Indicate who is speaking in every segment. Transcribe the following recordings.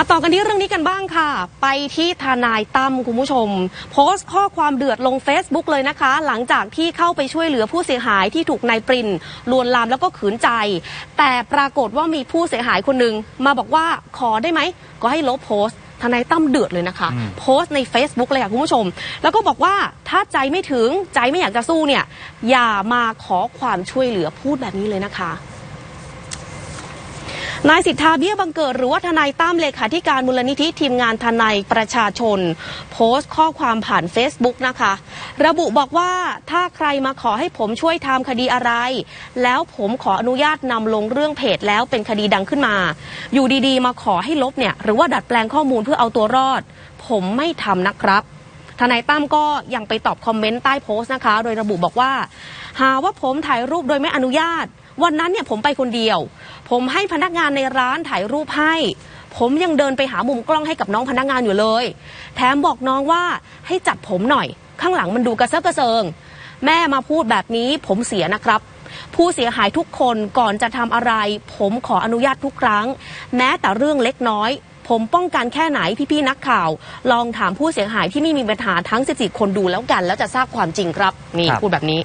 Speaker 1: มาต่อกันที่เรื่องนี้กันบ้างค่ะ ไปที่ทนายตั้มคุณผู้ชม โพสต์ข้อความเดือดลง Facebook เลยนะคะ หลังจากที่เข้าไปช่วยเหลือผู้เสียหายที่ถูกนายปรินลวนลามแล้วก็ขืนใจ แต่ปรากฏว่ามีผู้เสียหายคนหนึ่งมาบอกว่าขอได้ไหม ก็ให้ลบโพสต์ทนายตั้มเดือดเลยนะคะ โพสต์ใน Facebook เลยค่ะคุณผู้ชม แล้วก็บอกว่าถ้าใจไม่ถึงใจไม่อยากจะสู้เนี่ยอย่ามาขอความช่วยเหลือพูดแบบนี้เลยนะคะ นายสิทธาเบี้ยบังเกิดหรือว่าทนายตั้มเลขาธิการมูลนิธิทีมงานทนายประชาชน โพสต์ข้อความผ่าน Facebook นะคะ ระบุบอกว่าถ้าใครมาขอให้ผมช่วยทำคดีอะไร แล้วผมขออนุญาตนำลงเรื่องเพจแล้วเป็นคดีดังขึ้นมา อยู่ดีๆ มาขอให้ลบเนี่ยหรือว่าดัดแปลงข้อมูลเพื่อเอาตัวรอด ผมไม่ทำนะครับทนายตั้มก็ยังไปตอบคอมเมนต์ใต้โพสต์นะคะ โดยระบุบอกว่า หาว่าผมถ่ายรูปโดยไม่อนุญาต วันนั้นเนี่ยผมไปคนเดียว ผมให้พนักงานในร้านถ่ายรูปให้ ผมยังเดินไปหามุมกล้องให้กับน้องพนักงานอยู่เลย แถมบอกน้องว่าให้จัดผมหน่อย ข้างหลังมันดูกระเซาะกระเซิง แม่มาพูดแบบนี้ผมเสียนะครับผู้เสียหายทุกคนก่อนจะทำอะไร ผมขออนุญาตทุกครั้ง แม้แต่เรื่องเล็กน้อย ผมป้องกันแค่ไหนพี่ๆนักข่าว ลองถามผู้เสียหายที่ไม่มีปัญหาทั้ง 14 คนดูแล้วกัน แล้วจะทราบความจริงครับนี่
Speaker 2: ครับ
Speaker 1: พูดแบบนี้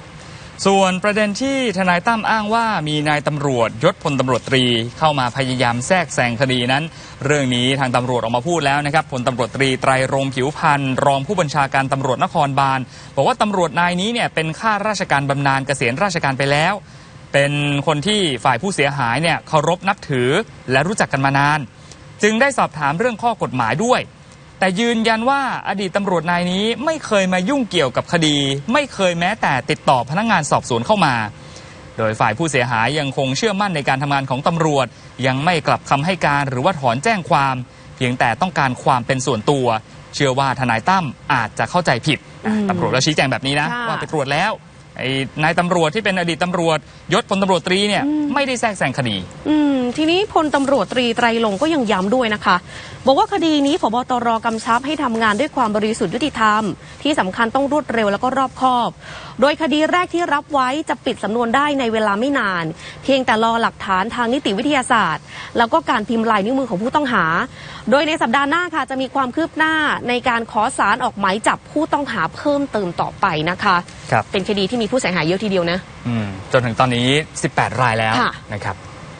Speaker 2: ส่วนประเด็นที่ทนายตั้มอ้างว่ามีนายตำรวจยศพลตำรวจตรี เข้ามาพยายามแทรกแซงคดีนั้น เรื่องนี้ทางตำรวจออกมาพูดแล้วนะครับพลตำรวจตรีไตรรงผิวพันธ์รองผู้บัญชาการตำรวจนครบาลบอกว่าตำรวจนายนี้เนี่ยเป็นข้าราชการบำนาญเกษียณราชการไปแล้ว เป็นคนที่ฝ่ายผู้เสียหายเนี่ยเคารพนับถือและรู้จักกันมานาน จึงได้สอบถามเรื่องข้อกฎหมายด้วย แต่ยืนยันว่าอดีตตำรวจนายนี้ไม่เคยมายุ่งเกี่ยวกับคดี ไม่เคยแม้แต่ติดต่อพนักงานสอบสวนเข้ามา โดยฝ่ายผู้เสียหายยังคงเชื่อมั่นในการทำงานของตำรวจ ยังไม่กลับคำให้การหรือว่าถอนแจ้งความ เพียงแต่ต้องการความเป็นส่วนตัว เชื่อว่าทนายตั้มอาจจะเข้าใจผิด
Speaker 1: อืม
Speaker 2: ตำรวจก็ชี้แจงแบบนี้นะ
Speaker 1: ค่ะ
Speaker 2: ว่าไปตรวจแล้ว ไอ้นายตำรวจที่เป็นอดีตตำรวจยศพลตำรวจตรีเนี่ย
Speaker 1: อืม
Speaker 2: ไม่ได้แทรกแซงคดี
Speaker 1: อืม ทีนี้พลตำรวจตรีไตรลงค์ก็ยังย้ำด้วยนะคะ บอกว่าคดีนี้ผบตรกำชับให้ทำงานด้วยความบริสุทธิ์ยุติธรรม ที่สำคัญต้องรวดเร็วแล้วก็รอบคอบ โดยคดีแรกที่รับไว้จะปิดสำนวนได้ในเวลาไม่นาน เพียงแต่รอหลักฐานทางนิติวิทยาศาสตร์ แล้วก็การพิมพ์ลายนิ้วมือของผู้ต้องหา โดยในสัปดาห์หน้าค่ะจะมีความคืบหน้าในการขอสารออกหมายจับผู้ต้องหาเพิ่มเติมต่อไปนะคะ
Speaker 2: ครับ
Speaker 1: เป็นคดีที่มีผู้เสียหายเยอะทีเดียวนะ
Speaker 2: อืมจนถึงตอนนี้ 18 รายแล้ว
Speaker 1: ค่ะ
Speaker 2: นะครับ